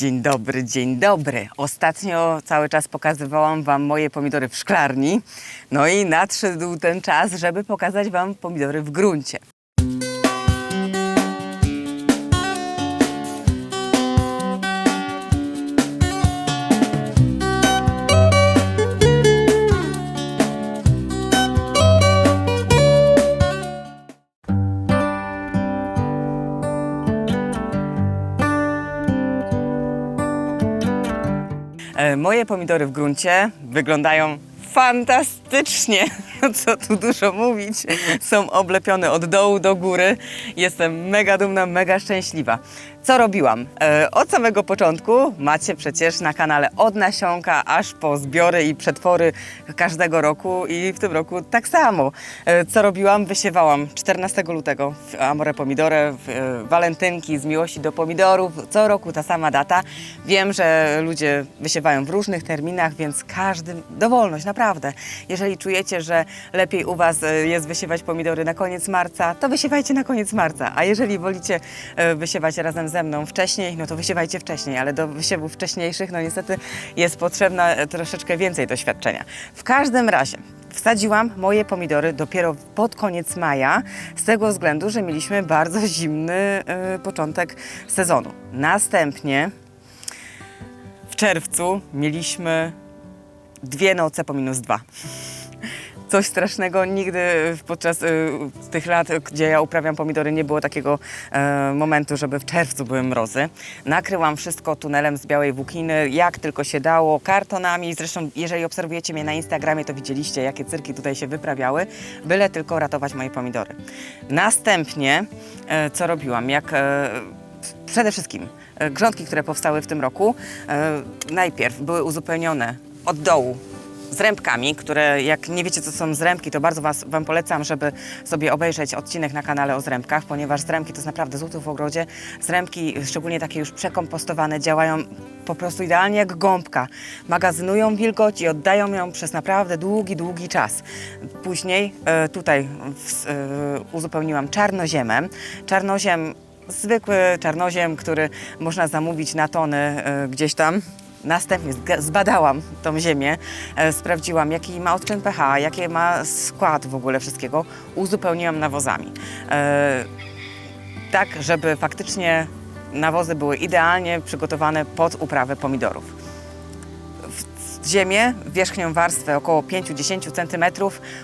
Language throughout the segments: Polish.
Dzień dobry, dzień dobry. Ostatnio cały czas pokazywałam Wam moje pomidory w szklarni. No i nadszedł ten czas, żeby pokazać Wam pomidory w gruncie. Moje pomidory w gruncie wyglądają fantastycznie. Co tu dużo mówić. Są oblepione od dołu do góry. Jestem mega dumna, mega szczęśliwa. Co robiłam? E, Od samego początku macie przecież na kanale od nasionka aż po zbiory i przetwory każdego roku i w tym roku tak samo. E, Co robiłam? Wysiewałam 14 lutego w Amore Pomidore, w e, walentynki z miłości do pomidorów. Co roku ta sama data. Wiem, że ludzie wysiewają w różnych terminach, więc każdy dowolność, naprawdę. Jeżeli czujecie, że lepiej u Was jest wysiewać pomidory na koniec marca, to wysiewajcie na koniec marca. A jeżeli wolicie wysiewać razem ze mną wcześniej, no to wysiewajcie wcześniej, ale do wysiewów wcześniejszych, no niestety jest potrzebna e, troszeczkę więcej doświadczenia. W każdym razie wsadziłam moje pomidory dopiero pod koniec maja, z tego względu, że mieliśmy bardzo zimny e, początek sezonu. Następnie w czerwcu mieliśmy dwie noce po minus dwa. Coś strasznego. Nigdy podczas y, tych lat, gdzie ja uprawiam pomidory, nie było takiego e, momentu, żeby w czerwcu były mrozy. Nakryłam wszystko tunelem z białej włókniny, jak tylko się dało, kartonami. Zresztą, jeżeli obserwujecie mnie na Instagramie, to widzieliście, jakie cyrki tutaj się wyprawiały, byle tylko ratować moje pomidory. Następnie, e, co robiłam? Jak e, przede wszystkim grządki, które powstały w tym roku, najpierw były uzupełnione od dołu zrębkami, które jak nie wiecie co są zrębki, to bardzo was, Wam polecam, żeby sobie obejrzeć odcinek na kanale o zrębkach, ponieważ zrębki to jest naprawdę złoto w ogrodzie. Zrębki, szczególnie takie już przekompostowane, działają po prostu idealnie jak gąbka. Magazynują wilgoć i oddają ją przez naprawdę długi, długi czas. Później e, tutaj w, e, uzupełniłam czarnoziemem. Czarnoziem zwykły czarnoziem, który można zamówić na tony e, gdzieś tam. Następnie zbadałam tą ziemię, e, sprawdziłam jaki ma odczyn pH, jaki ma skład w ogóle wszystkiego, uzupełniłam nawozami. E, tak, żeby faktycznie nawozy były idealnie przygotowane pod uprawę pomidorów ziemię, wierzchnią warstwę około 5-10 cm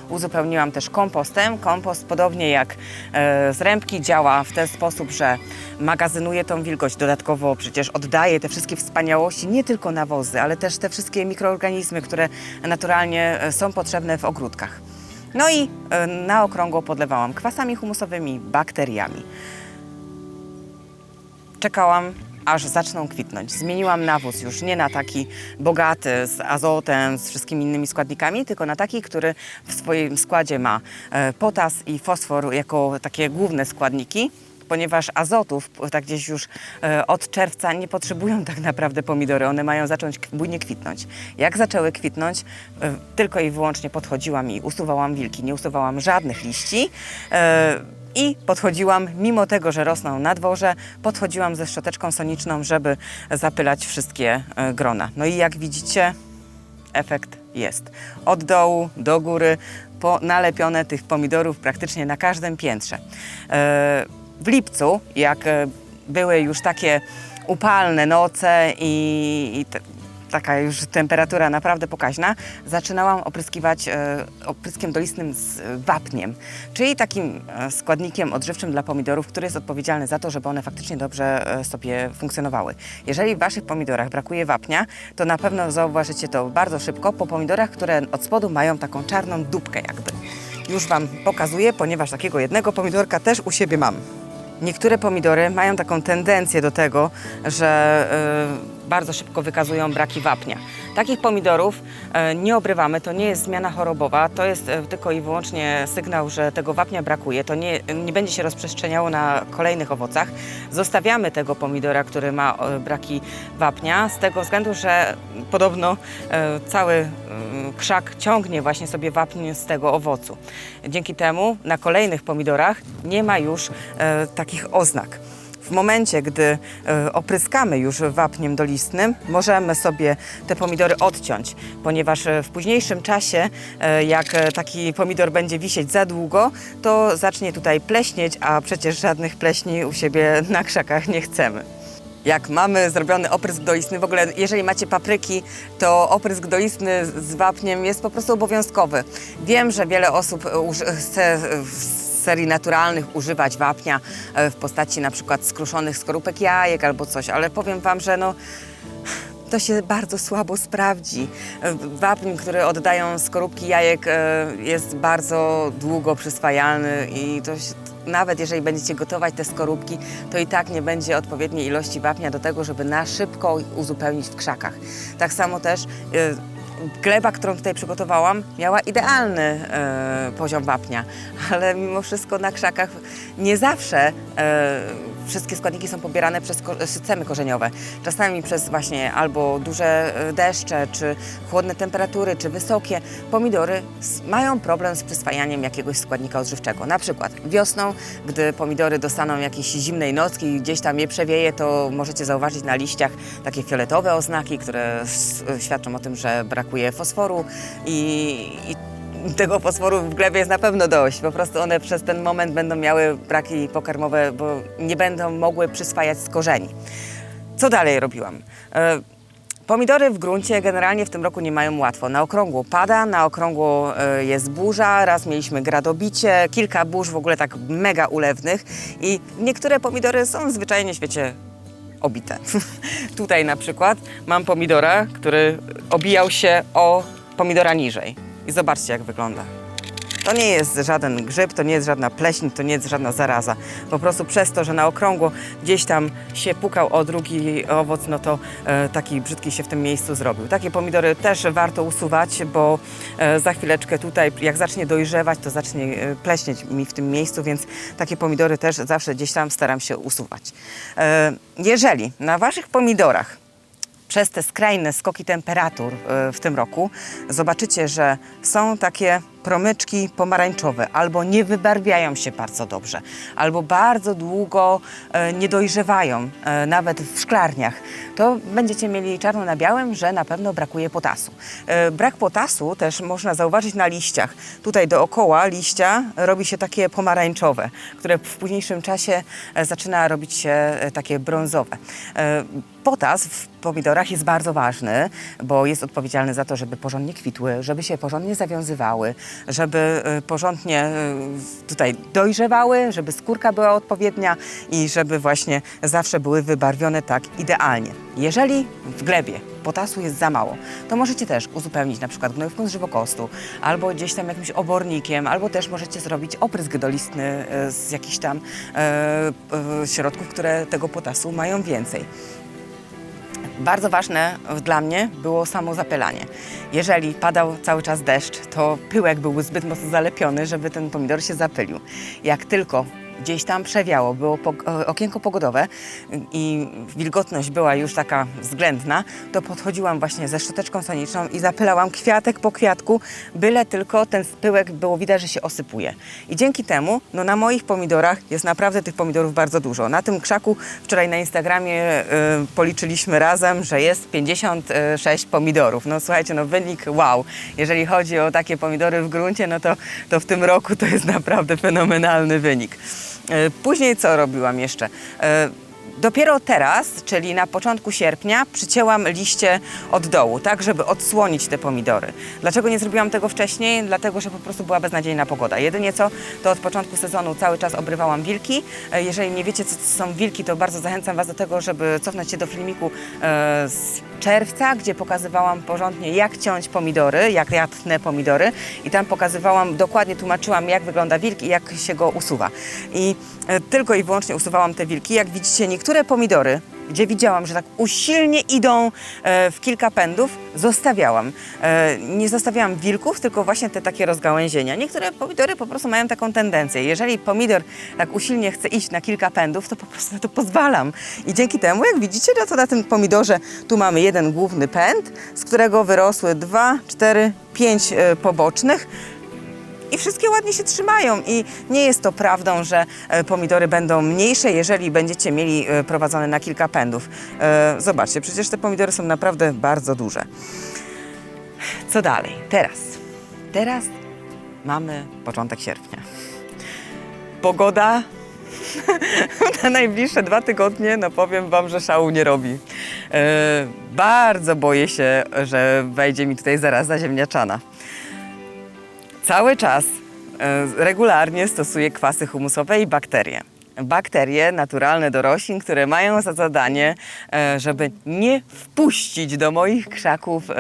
uzupełniłam też kompostem. Kompost podobnie jak e, zrębki działa w ten sposób, że magazynuje tą wilgoć, dodatkowo przecież oddaje te wszystkie wspaniałości, nie tylko nawozy, ale też te wszystkie mikroorganizmy, które naturalnie e, są potrzebne w ogródkach. No i e, na okrągło podlewałam kwasami humusowymi, bakteriami czekałam, aż zaczną kwitnąć. Zmieniłam nawóz już nie na taki bogaty z azotem, z wszystkimi innymi składnikami, tylko na taki, który w swoim składzie ma e, potas i fosfor jako takie główne składniki. Ponieważ azotów tak gdzieś już e, od czerwca nie potrzebują tak naprawdę pomidory, one mają zacząć bujnie kwitnąć. Jak zaczęły kwitnąć, e, tylko i wyłącznie podchodziłam i usuwałam wilki, nie usuwałam żadnych liści. I podchodziłam, mimo tego, że rosną na dworze, podchodziłam ze szczoteczką soniczną, żeby zapylać wszystkie e, grona. No i jak widzicie, efekt jest. Od dołu do góry po nalepione tych pomidorów praktycznie na każdym piętrze. E, W lipcu, jak e, były już takie upalne noce i, i taka już temperatura naprawdę pokaźna, zaczynałam opryskiwać e, opryskiem dolistnym z e, wapniem, czyli takim e, składnikiem odżywczym dla pomidorów, który jest odpowiedzialny za to, żeby one faktycznie dobrze sobie funkcjonowały. Jeżeli w Waszych pomidorach brakuje wapnia, to na pewno zauważycie to bardzo szybko po pomidorach, które od spodu mają taką czarną dupkę jakby. Już Wam pokazuję, ponieważ takiego jednego pomidorka też u siebie mam. Niektóre pomidory mają taką tendencję do tego, że y, bardzo szybko wykazują braki wapnia. Takich pomidorów y, nie obrywamy, to nie jest zmiana chorobowa, to jest y, tylko i wyłącznie sygnał, że tego wapnia brakuje, to nie, nie będzie się rozprzestrzeniało na kolejnych owocach. Zostawiamy tego pomidora, który ma y, braki wapnia, z tego względu, że podobno cały krzak ciągnie właśnie sobie wapń z tego owocu. Dzięki temu na kolejnych pomidorach nie ma już e, takich oznak. W momencie, gdy e, opryskamy już wapniem dolistnym, możemy sobie te pomidory odciąć, ponieważ e, w późniejszym czasie, e, jak taki pomidor będzie wisieć za długo, to zacznie tutaj pleśnieć, a przecież żadnych pleśni u siebie na krzakach nie chcemy. Jak mamy zrobiony oprysk doistny, w ogóle jeżeli macie papryki, to oprysk doistny z wapniem jest po prostu obowiązkowy. Wiem, że wiele osób chce serii naturalnych używać wapnia e, w postaci na przykład skruszonych skorupek jajek albo coś, ale powiem Wam, że no to się bardzo słabo sprawdzi. E, Wapń, który oddają skorupki jajek e, jest bardzo długo przyswajalny i to się, nawet jeżeli będziecie gotować te skorupki, to i tak nie będzie odpowiedniej ilości wapnia do tego, żeby na szybko uzupełnić w krzakach. Tak samo też gleba, którą tutaj przygotowałam, miała idealny e, poziom wapnia, ale mimo wszystko na krzakach nie zawsze e, wszystkie składniki są pobierane przez ko- systemy korzeniowe. Czasami przez właśnie albo duże e, deszcze, czy chłodne temperatury, czy wysokie. Pomidory mają problem z przyswajaniem jakiegoś składnika odżywczego. Na przykład wiosną, gdy pomidory dostaną jakiejś zimnej nocki i gdzieś tam je przewieje, to możecie zauważyć na liściach takie fioletowe oznaki, które świadczą o tym, że brakuje fosforu i, i tego fosforu w glebie jest na pewno dość. Po prostu one przez ten moment będą miały braki pokarmowe, bo nie będą mogły przyswajać z korzeni. Co dalej robiłam? E, Pomidory w gruncie generalnie w tym roku nie mają łatwo. Na okrągło pada, na okrągło e, jest burza, raz mieliśmy gradobicie, kilka burz w ogóle tak mega ulewnych i niektóre pomidory są zwyczajnie w świecie obite. Tutaj na przykład mam pomidora, który obijał się o pomidora niżej. I zobaczcie, jak wygląda. To nie jest żaden grzyb, to nie jest żadna pleśń, to nie jest żadna zaraza. Po prostu przez to, że na okrągło gdzieś tam się pukał o drugi owoc, no to e, taki brzydki się w tym miejscu zrobił. Takie pomidory też warto usuwać, bo e, za chwileczkę tutaj, jak zacznie dojrzewać, to zacznie e, pleśnieć mi w tym miejscu, więc takie pomidory też zawsze gdzieś tam staram się usuwać. E, jeżeli na Waszych pomidorach przez te skrajne skoki temperatur e, w tym roku zobaczycie, że są takie promyczki pomarańczowe, albo nie wybarwiają się bardzo dobrze, albo bardzo długo e, nie dojrzewają, e, nawet w szklarniach, to będziecie mieli czarno na białym, że na pewno brakuje potasu. E, Brak potasu też można zauważyć na liściach. Tutaj dookoła liścia robi się takie pomarańczowe, które w późniejszym czasie zaczyna robić się takie brązowe. Potas w pomidorach jest bardzo ważny, bo jest odpowiedzialny za to, żeby porządnie kwitły, żeby się porządnie zawiązywały, żeby e, porządnie e, tutaj dojrzewały, żeby skórka była odpowiednia i żeby właśnie zawsze były wybarwione tak idealnie. Jeżeli w glebie potasu jest za mało, to możecie też uzupełnić na przykład gnojówką z żywokostu, albo gdzieś tam jakimś obornikiem, albo też możecie zrobić oprysk dolistny e, z jakichś tam e, e, środków, które tego potasu mają więcej. Bardzo ważne dla mnie było samo zapylanie. Jeżeli padał cały czas deszcz, to pyłek był zbyt mocno zalepiony, żeby ten pomidor się zapylił. Jak tylko gdzieś tam przewiało, było okienko pogodowe i wilgotność była już taka względna, to podchodziłam właśnie ze szczoteczką soniczną i zapylałam kwiatek po kwiatku, byle tylko ten pyłek było widać, że się osypuje. I dzięki temu no, na moich pomidorach jest naprawdę tych pomidorów bardzo dużo. Na tym krzaku wczoraj na Instagramie y, policzyliśmy razem, że jest 56 pomidorów. No słuchajcie, no wynik wow. Jeżeli chodzi o takie pomidory w gruncie, no to, to w tym roku to jest naprawdę fenomenalny wynik. Y, Później co robiłam jeszcze? Y, Dopiero teraz, czyli na początku sierpnia, przycięłam liście od dołu, tak żeby odsłonić te pomidory. Dlaczego nie zrobiłam tego wcześniej? Dlatego, że po prostu była beznadziejna pogoda. Jedynie co, to od początku sezonu cały czas obrywałam wilki. E, Jeżeli nie wiecie, co to są wilki, to bardzo zachęcam Was do tego, żeby cofnąć się do filmiku e, z czerwca, gdzie pokazywałam porządnie, jak ciąć pomidory, jak ja tnę pomidory i tam pokazywałam, dokładnie tłumaczyłam, jak wygląda wilk i jak się go usuwa. I e, tylko i wyłącznie usuwałam te wilki. Jak widzicie, niektóre pomidory, gdzie widziałam, że tak usilnie idą e, w kilka pędów, zostawiałam. E, nie zostawiałam wilków, tylko właśnie te takie rozgałęzienia. Niektóre pomidory po prostu mają taką tendencję. Jeżeli pomidor tak usilnie chce iść na kilka pędów, to po prostu na to pozwalam. I dzięki temu, jak widzicie, no to na tym pomidorze tu mamy jeden główny pęd, z którego wyrosły dwa, cztery, pięć e, pobocznych. I wszystkie ładnie się trzymają. I nie jest to prawdą, że e, pomidory będą mniejsze, jeżeli będziecie mieli e, prowadzone na kilka pędów. E, Zobaczcie, przecież te pomidory są naprawdę bardzo duże. Co dalej? Teraz. Teraz mamy początek sierpnia. Pogoda na najbliższe dwa tygodnie, no powiem Wam, że szału nie robi. Bardzo boję się, że wejdzie mi tutaj zaraza ziemniaczana. Cały czas e, regularnie stosuję kwasy humusowe i bakterie. Bakterie naturalne do roślin, które mają za zadanie, e, żeby nie wpuścić do moich krzaków e,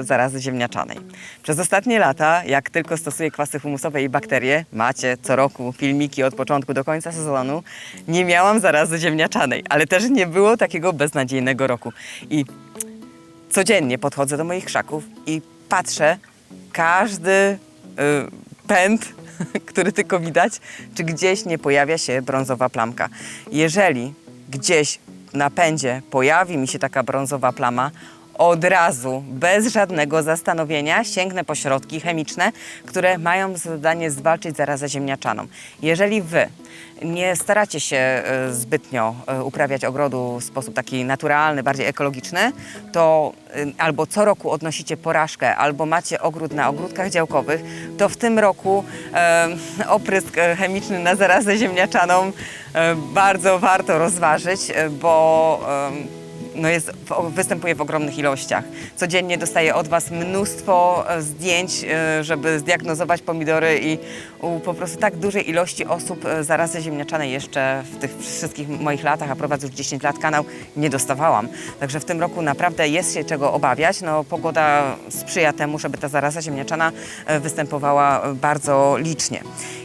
zarazy ziemniaczanej. Przez ostatnie lata, jak tylko stosuję kwasy humusowe i bakterie, macie co roku filmiki od początku do końca sezonu, nie miałam zarazy ziemniaczanej, ale też nie było takiego beznadziejnego roku. I codziennie podchodzę do moich krzaków i patrzę każdy pęd, który tylko widać, czy gdzieś nie pojawia się brązowa plamka. Jeżeli gdzieś na pędzie pojawi mi się taka brązowa plama, od razu, bez żadnego zastanowienia, sięgnę po środki chemiczne, które mają za zadanie zwalczyć zarazę ziemniaczaną. Jeżeli wy nie staracie się e, zbytnio e, uprawiać ogrodu w sposób taki naturalny, bardziej ekologiczny, to e, albo co roku odnosicie porażkę, albo macie ogród na ogródkach działkowych, to w tym roku e, oprysk chemiczny na zarazę ziemniaczaną e, bardzo warto rozważyć, bo e, no jest, występuje w ogromnych ilościach. Codziennie dostaję od Was mnóstwo e, zdjęć, e, żeby zdiagnozować pomidory i u po prostu tak dużej ilości osób e, zarazy ziemniaczanej jeszcze w tych wszystkich moich latach, a prowadzę już 10 lat kanał, nie dostawałam. Także w tym roku naprawdę jest się czego obawiać. No, pogoda sprzyja temu, żeby ta zaraza ziemniaczana występowała bardzo licznie.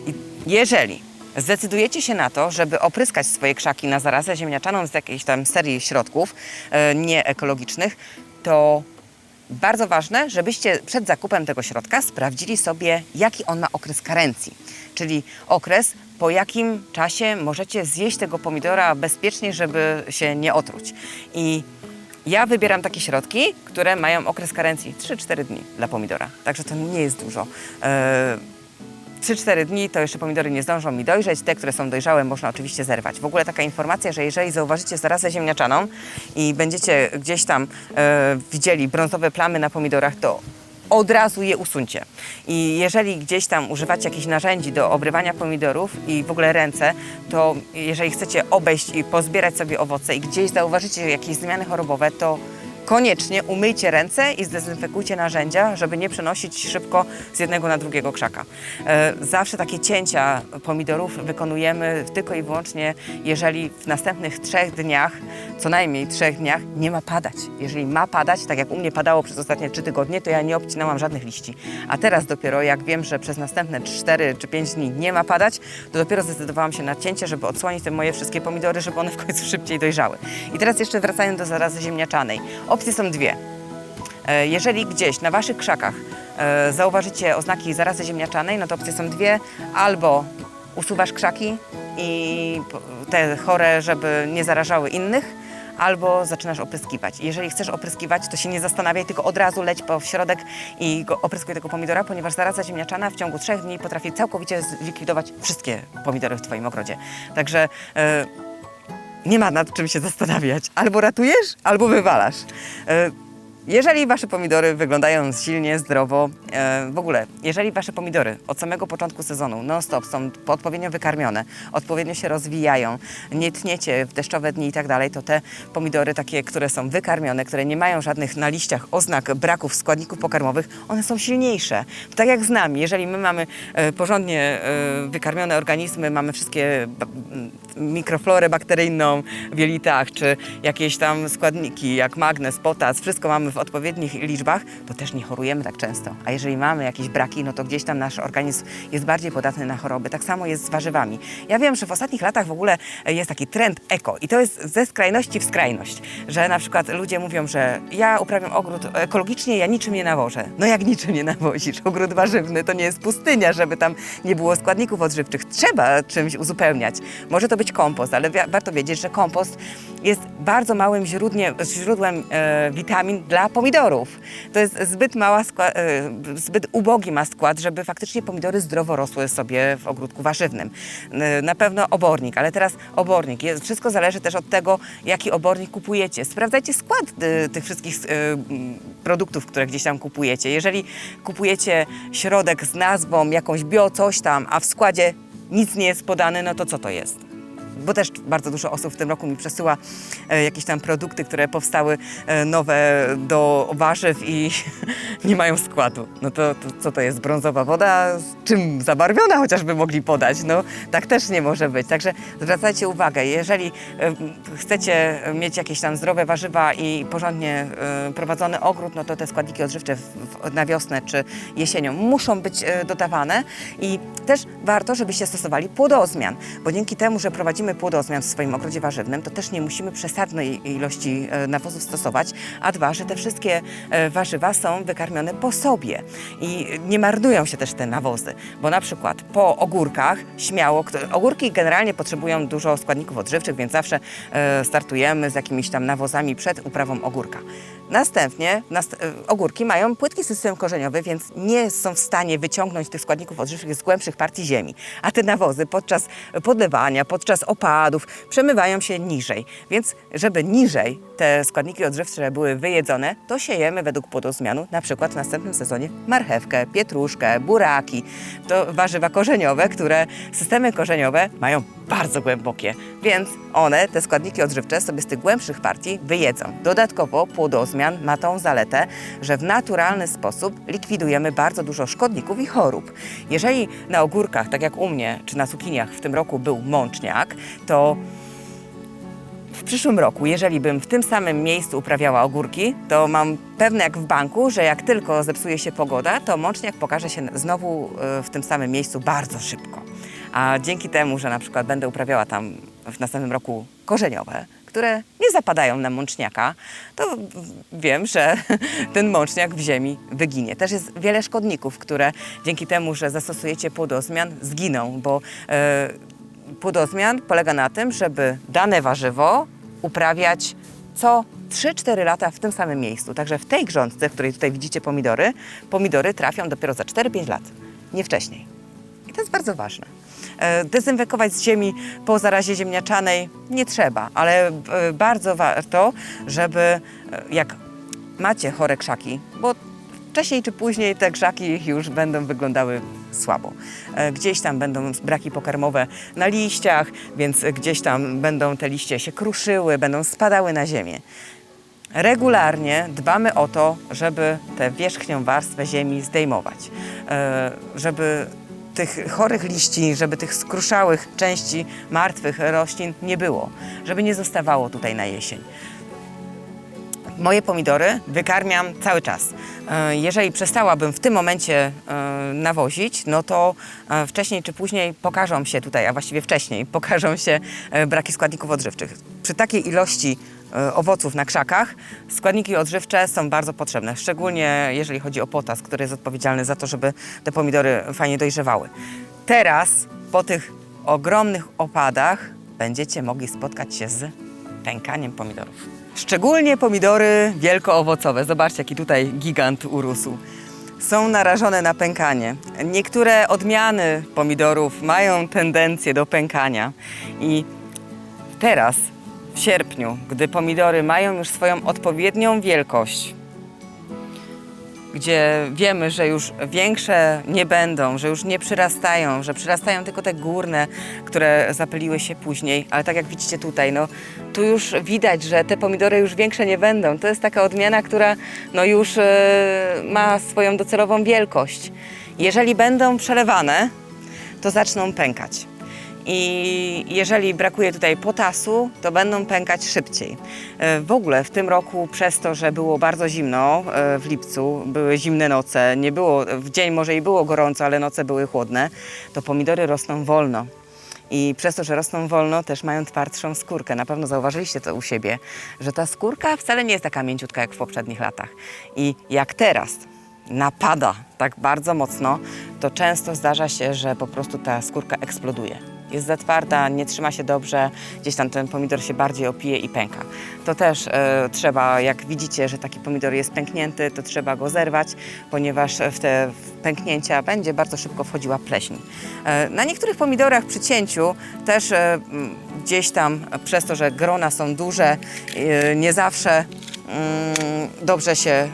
I jeżeli zdecydujecie się na to, żeby opryskać swoje krzaki na zarazę ziemniaczaną z jakiejś tam serii środków e, nieekologicznych, to bardzo ważne, żebyście przed zakupem tego środka sprawdzili sobie, jaki on ma okres karencji, czyli okres, po jakim czasie możecie zjeść tego pomidora bezpiecznie, żeby się nie otruć. I ja wybieram takie środki, które mają okres karencji 3-4 dni dla pomidora, także to nie jest dużo. E, 3-4 dni to jeszcze pomidory nie zdążą mi dojrzeć. Te, które są dojrzałe, można oczywiście zerwać. W ogóle taka informacja, że jeżeli zauważycie zarazę ziemniaczaną i będziecie gdzieś tam e, widzieli brązowe plamy na pomidorach, to od razu je usuńcie. I jeżeli gdzieś tam używacie jakichś narzędzi do obrywania pomidorów i w ogóle ręce, to jeżeli chcecie obejść i pozbierać sobie owoce i gdzieś zauważycie jakieś zmiany chorobowe, to koniecznie umyjcie ręce i zdezynfekujcie narzędzia, żeby nie przenosić szybko z jednego na drugiego krzaka. E, Zawsze takie cięcia pomidorów wykonujemy tylko i wyłącznie, jeżeli w następnych trzech dniach, co najmniej trzech dniach, nie ma padać. Jeżeli ma padać, tak jak u mnie padało przez ostatnie trzy tygodnie, to ja nie obcinałam żadnych liści. A teraz dopiero, jak wiem, że przez następne cztery czy pięć dni nie ma padać, to dopiero zdecydowałam się na cięcie, żeby odsłonić te moje wszystkie pomidory, żeby one w końcu szybciej dojrzały. I teraz jeszcze wracając do zarazy ziemniaczanej. Opcje są dwie. E, Jeżeli gdzieś na waszych krzakach e, zauważycie oznaki zarazy ziemniaczanej, no to opcje są dwie. Albo usuwasz krzaki i te chore, żeby nie zarażały innych, albo zaczynasz opryskiwać. Jeżeli chcesz opryskiwać, to się nie zastanawiaj, tylko od razu leć po środek i go opryskuj tego pomidora, ponieważ zaraza ziemniaczana w ciągu trzech dni potrafi całkowicie zlikwidować wszystkie pomidory w twoim ogrodzie. Także e, nie ma nad czym się zastanawiać. Albo ratujesz, albo wywalasz. Jeżeli wasze pomidory wyglądają silnie, zdrowo, e, w ogóle, jeżeli wasze pomidory od samego początku sezonu non-stop są odpowiednio wykarmione, odpowiednio się rozwijają, nie tniecie w deszczowe dni i tak dalej, to te pomidory takie, które są wykarmione, które nie mają żadnych na liściach oznak braków składników pokarmowych, one są silniejsze. Tak jak z nami, jeżeli my mamy e, porządnie e, wykarmione organizmy, mamy wszystkie mikroflorę bakteryjną w jelitach, czy jakieś tam składniki jak magnez, potas, wszystko mamy w odpowiednich liczbach, to też nie chorujemy tak często. A jeżeli mamy jakieś braki, no to gdzieś tam nasz organizm jest bardziej podatny na choroby. Tak samo jest z warzywami. Ja wiem, że w ostatnich latach w ogóle jest taki trend eko i to jest ze skrajności w skrajność, że na przykład ludzie mówią, że ja uprawiam ogród ekologicznie, ja niczym nie nawożę. No jak niczym nie nawozisz? Ogród warzywny to nie jest pustynia, żeby tam nie było składników odżywczych. Trzeba czymś uzupełniać. Może to być kompost, ale warto wiedzieć, że kompost jest bardzo małym źródłem, źródłem e, witamin dla pomidorów. To jest zbyt mała, e, zbyt ubogi ma skład, żeby faktycznie pomidory zdrowo rosły sobie w ogródku warzywnym. E, Na pewno obornik, ale teraz obornik. Wszystko zależy też od tego, jaki obornik kupujecie. Sprawdzajcie skład e, tych wszystkich produktów, które gdzieś tam kupujecie. Jeżeli kupujecie środek z nazwą jakąś bio coś tam, a w składzie nic nie jest podane, no to co to jest? Bo też bardzo dużo osób w tym roku mi przesyła e, jakieś tam produkty, które powstały e, nowe do warzyw i nie mają składu. No to, to co to jest? Brązowa woda? Z czym zabarwiona chociażby mogli podać? No tak też nie może być. Także zwracajcie uwagę, jeżeli e, chcecie mieć jakieś tam zdrowe warzywa i porządnie prowadzony ogród, no to te składniki odżywcze na wiosnę czy jesienią muszą być dodawane i też warto, żebyście stosowali płodozmian, bo dzięki temu, że prowadzimy płodozmian w swoim ogrodzie warzywnym, to też nie musimy przesadnej ilości e, nawozów stosować, a dwa, że te wszystkie e, warzywa są wykarmione po sobie i nie marnują się też te nawozy, bo na przykład po ogórkach śmiało, ogórki generalnie potrzebują dużo składników odżywczych, więc zawsze e, startujemy z jakimiś tam nawozami przed uprawą ogórka. Następnie nast- e, ogórki mają płytki system korzeniowy, więc nie są w stanie wyciągnąć tych składników odżywczych z głębszych partii ziemi. A te nawozy podczas podlewania, podczas opadów przemywają się niżej. Więc żeby niżej te składniki odżywcze były wyjedzone, to siejemy według płodozmianu na przykład w następnym sezonie marchewkę, pietruszkę, buraki. To warzywa korzeniowe, które systemy korzeniowe mają bardzo głębokie, więc one, te składniki odżywcze, sobie z tych głębszych partii wyjedzą. Dodatkowo płodozmian ma tą zaletę, że w naturalny sposób likwidujemy bardzo dużo szkodników i chorób. Jeżeli na ogórkach, tak jak u mnie, czy na cukiniach w tym roku był mączniak, to w przyszłym roku, jeżeli bym w tym samym miejscu uprawiała ogórki, to mam pewne jak w banku, że jak tylko zepsuje się pogoda, to mączniak pokaże się znowu e, w tym samym miejscu bardzo szybko. A dzięki temu, że na przykład będę uprawiała tam w następnym roku korzeniowe, które nie zapadają na mączniaka, to wiem, że ten mączniak w ziemi wyginie. Też jest wiele szkodników, które dzięki temu, że zastosujecie płodozmian, zginą, bo e, płodozmian polega na tym, żeby dane warzywo uprawiać co 3-4 lata w tym samym miejscu. Także w tej grządce, w której tutaj widzicie pomidory, pomidory trafią dopiero za 4-5 lat, nie wcześniej. I to jest bardzo ważne. E, Dezynfekować z ziemi po zarazie ziemniaczanej nie trzeba, ale e, bardzo warto, żeby e, jak macie chore krzaki, bo wcześniej czy później te krzaki już będą wyglądały słabo. Gdzieś tam będą braki pokarmowe na liściach, więc gdzieś tam będą te liście się kruszyły, będą spadały na ziemię. Regularnie dbamy o to, żeby tę wierzchnią warstwę ziemi zdejmować, żeby tych chorych liści, żeby tych skruszałych części martwych roślin nie było, żeby nie zostawało tutaj na jesień. Moje pomidory wykarmiam cały czas. E, Jeżeli przestałabym w tym momencie e, nawozić, no to e, wcześniej czy później pokażą się tutaj, a właściwie wcześniej pokażą się braki składników odżywczych. Przy takiej ilości owoców na krzakach składniki odżywcze są bardzo potrzebne, szczególnie jeżeli chodzi o potas, który jest odpowiedzialny za to, żeby te pomidory fajnie dojrzewały. Teraz, po tych ogromnych opadach, będziecie mogli spotkać się z pękaniem pomidorów. Szczególnie pomidory wielkoowocowe. Zobaczcie, jaki tutaj gigant urósł. Są narażone na pękanie. Niektóre odmiany pomidorów mają tendencję do pękania. I teraz, w sierpniu, gdy pomidory mają już swoją odpowiednią wielkość, gdzie wiemy, że już większe nie będą, że już nie przyrastają, że przyrastają tylko te górne, które zapyliły się później. Ale tak jak widzicie tutaj, no tu już widać, że te pomidory już większe nie będą. To jest taka odmiana, która no już e, ma swoją docelową wielkość. Jeżeli będą przelewane, to zaczną pękać. I jeżeli brakuje tutaj potasu, to będą pękać szybciej. E, W ogóle w tym roku, przez to, że było bardzo zimno e, w lipcu, były zimne noce, nie było, w dzień może i było gorąco, ale noce były chłodne, to pomidory rosną wolno. I przez to, że rosną wolno, też mają twardszą skórkę. Na pewno zauważyliście to u siebie, że ta skórka wcale nie jest taka mięciutka jak w poprzednich latach. I jak teraz napada tak bardzo mocno, to często zdarza się, że po prostu ta skórka eksploduje. Jest za twarda, nie trzyma się dobrze, gdzieś tam ten pomidor się bardziej opije i pęka. To też e, trzeba, jak widzicie, że taki pomidor jest pęknięty, to trzeba go zerwać, ponieważ w te pęknięcia będzie bardzo szybko wchodziła pleśń. E, na niektórych pomidorach przy cięciu też e, gdzieś tam przez to, że grona są duże, nie zawsze mm, dobrze się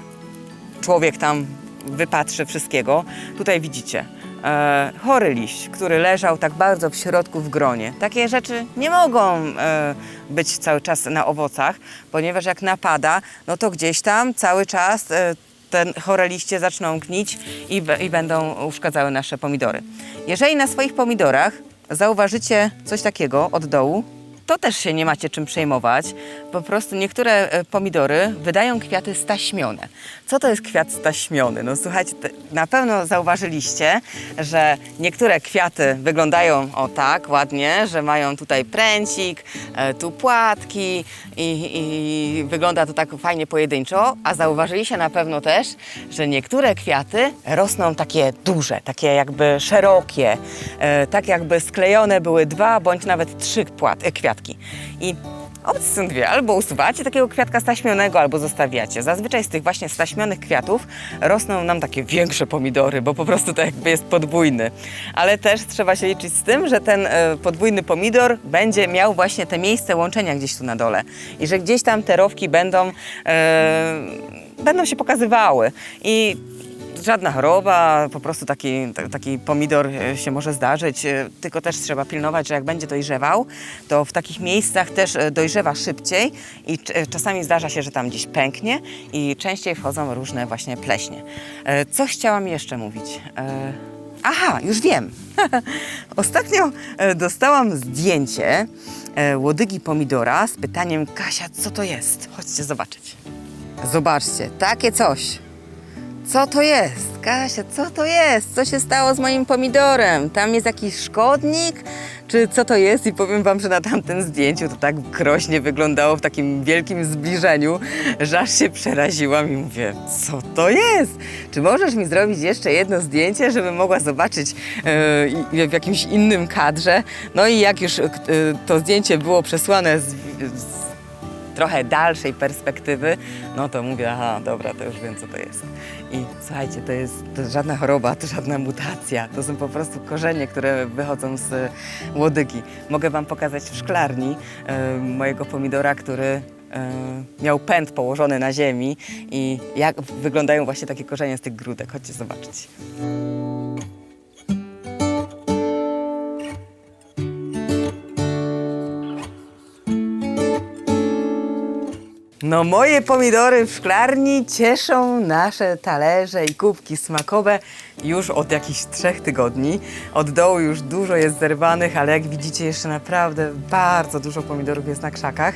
człowiek tam wypatrzy wszystkiego. Tutaj widzicie e, chory liść, który leżał tak bardzo w środku w gronie. Takie rzeczy nie mogą e, być cały czas na owocach, ponieważ jak napada, no to gdzieś tam cały czas e, te chore liście zaczną gnić i, i będą uszkadzały nasze pomidory. Jeżeli na swoich pomidorach zauważycie coś takiego od dołu, to też się nie macie czym przejmować. Po prostu niektóre e, pomidory wydają kwiaty staśmione. Co to jest kwiat staśmiony? No słuchajcie, na pewno zauważyliście, że niektóre kwiaty wyglądają o tak ładnie, że mają tutaj pręcik, e, tu płatki i, i wygląda to tak fajnie pojedynczo, a zauważyliście na pewno też, że niektóre kwiaty rosną takie duże, takie jakby szerokie, e, tak jakby sklejone były dwa bądź nawet trzy płat, e, kwiatki. I opcje są dwie, albo usuwacie takiego kwiatka staśmionego, albo zostawiacie. Zazwyczaj z tych właśnie staśmionych kwiatów rosną nam takie większe pomidory, bo po prostu to jakby jest podwójny. Ale też trzeba się liczyć z tym, że ten e, podwójny pomidor będzie miał właśnie te miejsce łączenia gdzieś tu na dole i że gdzieś tam te rowki będą, e, będą się pokazywały. I żadna choroba, po prostu taki, ta- taki pomidor e, się może zdarzyć, e, tylko też trzeba pilnować, że jak będzie dojrzewał, to w takich miejscach też e, dojrzewa szybciej i czasami zdarza się, że tam gdzieś pęknie i częściej wchodzą różne właśnie pleśnie. Co chciałam jeszcze mówić? Aha, już wiem. Ostatnio dostałam zdjęcie łodygi pomidora z pytaniem Kasia, co to jest? Chodźcie zobaczyć. Zobaczcie, takie coś. Co to jest? Kasia, co to jest? Co się stało z moim pomidorem? Tam jest jakiś szkodnik? Czy co to jest? I powiem wam, że na tamtym zdjęciu to tak groźnie wyglądało w takim wielkim zbliżeniu, że aż się przeraziłam i mówię, co to jest? Czy możesz mi zrobić jeszcze jedno zdjęcie, żebym mogła zobaczyć i- w jakimś innym kadrze? No i jak już e, to zdjęcie było przesłane z, z trochę dalszej perspektywy, no to mówię, aha, dobra, to już wiem, co to jest. I słuchajcie, to jest to żadna choroba, to żadna mutacja, to są po prostu korzenie, które wychodzą z łodygi. Mogę Wam pokazać w szklarni e, mojego pomidora, który e, miał pęd położony na ziemi i jak wyglądają właśnie takie korzenie z tych grudek. Chodźcie zobaczyć. No moje pomidory w szklarni cieszą nasze talerze i kubki smakowe już od jakichś trzech tygodni. Od dołu już dużo jest zerwanych, ale jak widzicie jeszcze naprawdę bardzo dużo pomidorów jest na krzakach.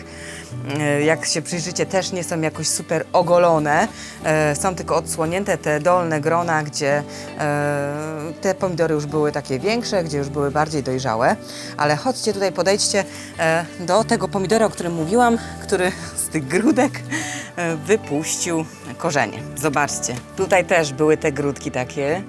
E, Jak się przyjrzycie też nie są jakoś super ogolone, E, są tylko odsłonięte te dolne grona, gdzie e, te pomidory już były takie większe, gdzie już były bardziej dojrzałe. Ale chodźcie tutaj, podejdźcie do tego pomidora, o którym mówiłam, który z tych grudek wypuścił korzenie. Zobaczcie, tutaj też były te grudki takie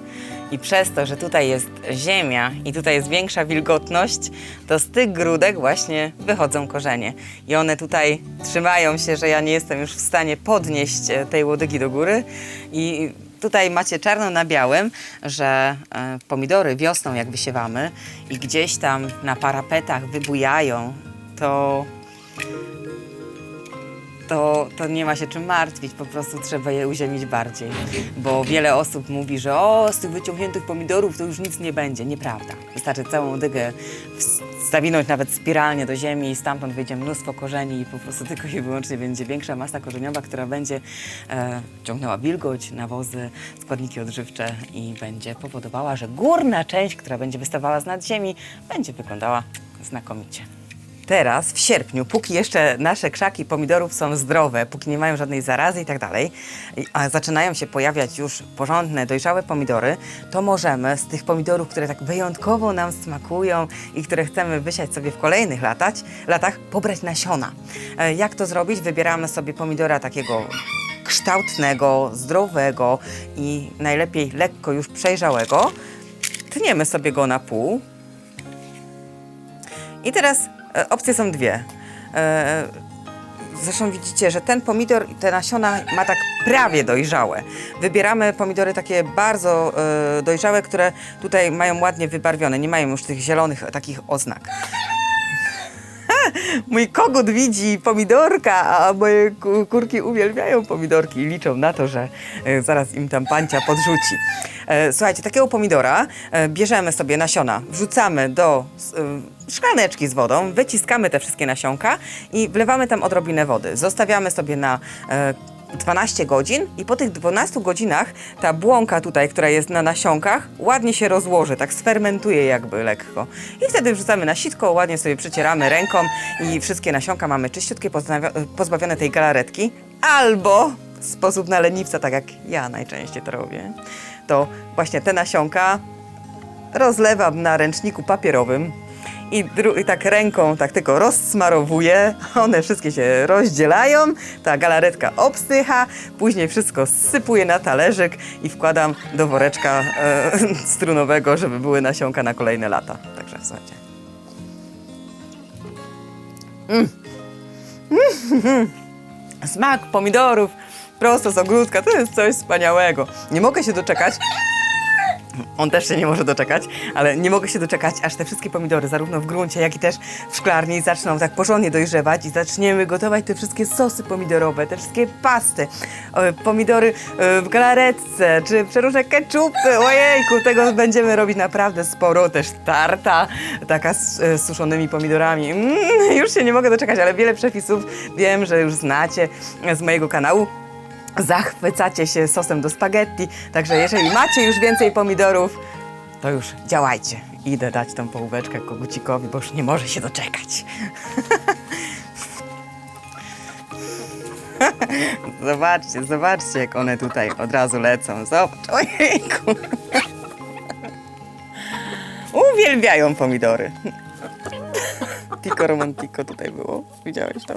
i przez to, że tutaj jest ziemia i tutaj jest większa wilgotność, to z tych grudek właśnie wychodzą korzenie. I one tutaj trzymają się, że ja nie jestem już w stanie podnieść e, tej łodygi do góry i Tutaj macie czarno na białym, że e, pomidory wiosną, jak wysiewamy, i gdzieś tam na parapetach wybujają, to to, to nie ma się czym martwić, po prostu trzeba je uziemić bardziej. Bo wiele osób mówi, że o, z tych wyciągniętych pomidorów to już nic nie będzie. Nieprawda. Wystarczy całą dygę zawinąć nawet spiralnie do ziemi i stamtąd wyjdzie mnóstwo korzeni i po prostu tylko i wyłącznie będzie większa masa korzeniowa, która będzie e, ciągnęła wilgoć, nawozy, składniki odżywcze i będzie powodowała, że górna część, która będzie wystawała z nad ziemi, będzie wyglądała znakomicie. Teraz, w sierpniu, póki jeszcze nasze krzaki pomidorów są zdrowe, póki nie mają żadnej zarazy i tak dalej, a zaczynają się pojawiać już porządne, dojrzałe pomidory, to możemy z tych pomidorów, które tak wyjątkowo nam smakują i które chcemy wysiać sobie w kolejnych latać, latach, pobrać nasiona. E, Jak to zrobić? Wybieramy sobie pomidora takiego kształtnego, zdrowego i najlepiej lekko już przejrzałego. Tniemy sobie go na pół, I teraz opcje są dwie. E, Zresztą widzicie, że ten pomidor i te nasiona ma tak prawie dojrzałe. Wybieramy pomidory takie bardzo e, dojrzałe, które tutaj mają ładnie wybarwione, nie mają już tych zielonych takich oznak. Mój kogut widzi pomidorka, a moje ku- kurki uwielbiają pomidorki i liczą na to, że e, zaraz im tam pancia podrzuci. E, Słuchajcie, takiego pomidora e, bierzemy sobie nasiona, wrzucamy do szklaneczki z wodą, wyciskamy te wszystkie nasionka i wlewamy tam odrobinę wody. Zostawiamy sobie na 12 godzin i po tych 12 godzinach ta błonka tutaj, która jest na nasionkach, ładnie się rozłoży, tak sfermentuje jakby lekko. I wtedy wrzucamy na sitko, ładnie sobie przycieramy ręką i wszystkie nasionka mamy czyściutkie, pozbawione tej galaretki. Albo sposób na leniwca, tak jak ja najczęściej to robię, to właśnie te nasionka rozlewam na ręczniku papierowym i, i tak ręką tak tylko rozsmarowuję, one wszystkie się rozdzielają, ta galaretka obstycha, później wszystko sypuję na talerzyk i wkładam do woreczka e, strunowego, żeby były nasionka na kolejne lata. Także słuchajcie. Mm. Mm. Smak pomidorów prosto z ogródka, to jest coś wspaniałego. Nie mogę się doczekać, on też się nie może doczekać, ale nie mogę się doczekać, aż te wszystkie pomidory, zarówno w gruncie, jak i też w szklarni, zaczną tak porządnie dojrzewać i zaczniemy gotować te wszystkie sosy pomidorowe, te wszystkie pasty, pomidory e, w galaretce, czy przeróżne keczupy. Ojejku, tego będziemy robić naprawdę sporo. Też tarta, taka z e, suszonymi pomidorami. Mm, już się nie mogę doczekać, ale wiele przepisów wiem, że już znacie z mojego kanału zachwycacie się sosem do spaghetti. Także jeżeli macie już więcej pomidorów, to już działajcie. Idę dać tą połóweczkę kogucikowi, bo już nie może się doczekać. zobaczcie, zobaczcie, jak one tutaj od razu lecą. Zobacz, ojejku. Uwielbiają pomidory. Pico romantico tutaj było. Widziałeś to?